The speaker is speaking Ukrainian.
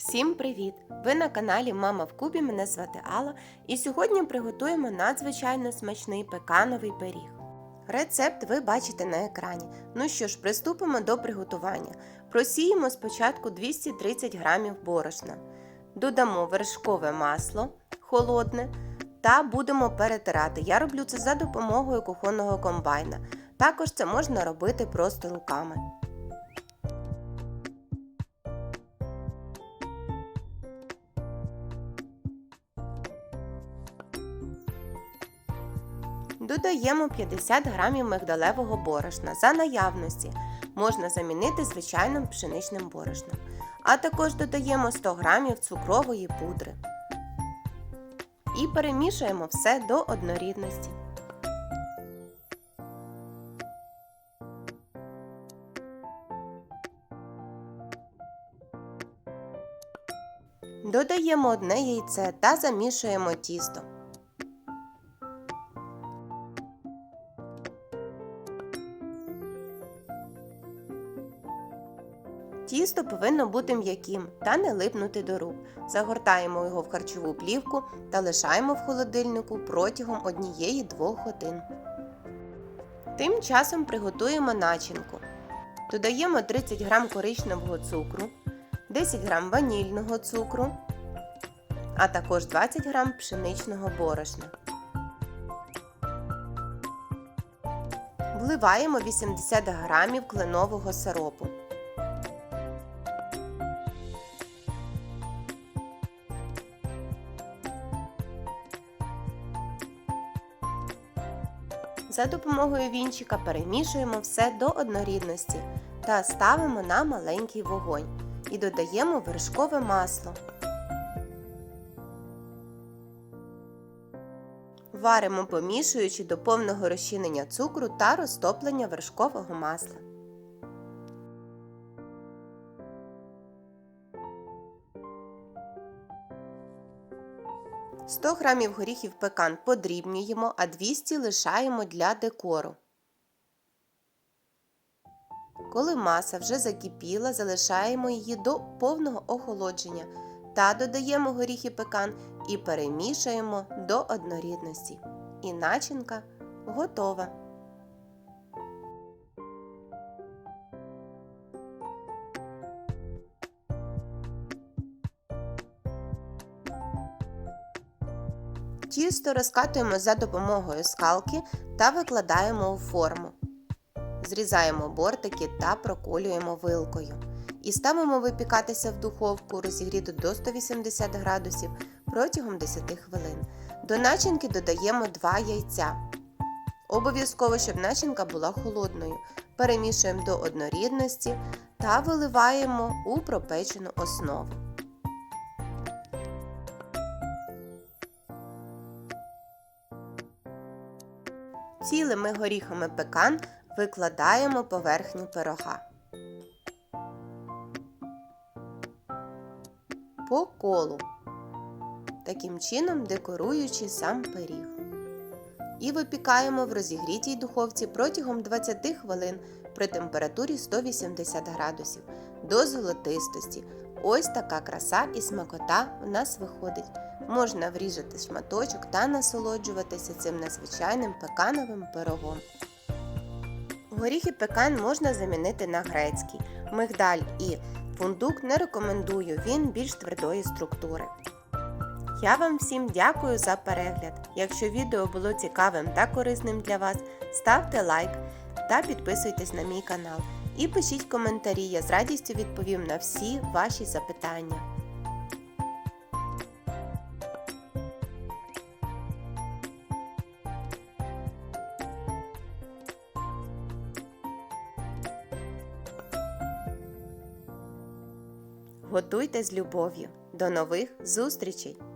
Всім привіт! Ви на каналі Мама в Кубі. Мене звати Алла, і сьогодні приготуємо надзвичайно смачний пекановий пиріг. Рецепт ви бачите на екрані. Ну що ж, приступимо до приготування. Просіємо спочатку 230 г борошна, додамо вершкове масло холодне та будемо перетирати. Я роблю це за допомогою кухонного комбайна. Також це можна робити просто руками. Додаємо 50 г мигдалевого борошна за наявності. Можна замінити звичайним пшеничним борошном. А також додаємо 100 г цукрової пудри. І перемішуємо все до однорідності. Додаємо одне яйце та замішуємо тісто. Тісто повинно бути м'яким та не липнути до рук. Загортаємо його в харчову плівку та лишаємо в холодильнику протягом 1-2 годин. Тим часом приготуємо начинку. Додаємо 30 г коричневого цукру, 10 г ванільного цукру, а також 20 г пшеничного борошна. Вливаємо 80 г кленового сиропу. За допомогою вінчика перемішуємо все до однорідності та ставимо на маленький вогонь і додаємо вершкове масло. Варимо помішуючи до повного розчинення цукру та розтоплення вершкового масла. – 100 г горіхів пекан подрібнюємо, а 200 лишаємо для декору. Коли маса вже закипіла, залишаємо її до повного охолодження та додаємо горіхи пекан і перемішуємо до однорідності. І начинка готова. Тісто розкатуємо за допомогою скалки та викладаємо у форму. Зрізаємо бортики та проколюємо вилкою. І ставимо випікатися в духовку розігріту до 180 градусів протягом 10 хвилин. До начинки додаємо 2 яйця. Обов'язково, щоб начинка була холодною. Перемішуємо до однорідності та виливаємо у пропечену основу. Цілими горіхами пекан викладаємо поверхню пирога. По колу, таким чином декоруючи сам пиріг. І випікаємо в розігрітій духовці протягом 20 хвилин при температурі 180 градусів до золотистості. Ось така краса і смакота в нас виходить. Можна вріжати шматочок та насолоджуватися цим незвичайним пекановим пирогом. Горіхи пекан можна замінити на грецький. Мигдаль і фундук не рекомендую, він більш твердої структури. Я вам всім дякую за перегляд. Якщо відео було цікавим та корисним для вас, ставте лайк та підписуйтесь на мій канал. І пишіть коментарі, я з радістю відповім на всі ваші запитання. Готуйте з любов'ю. До нових зустрічей!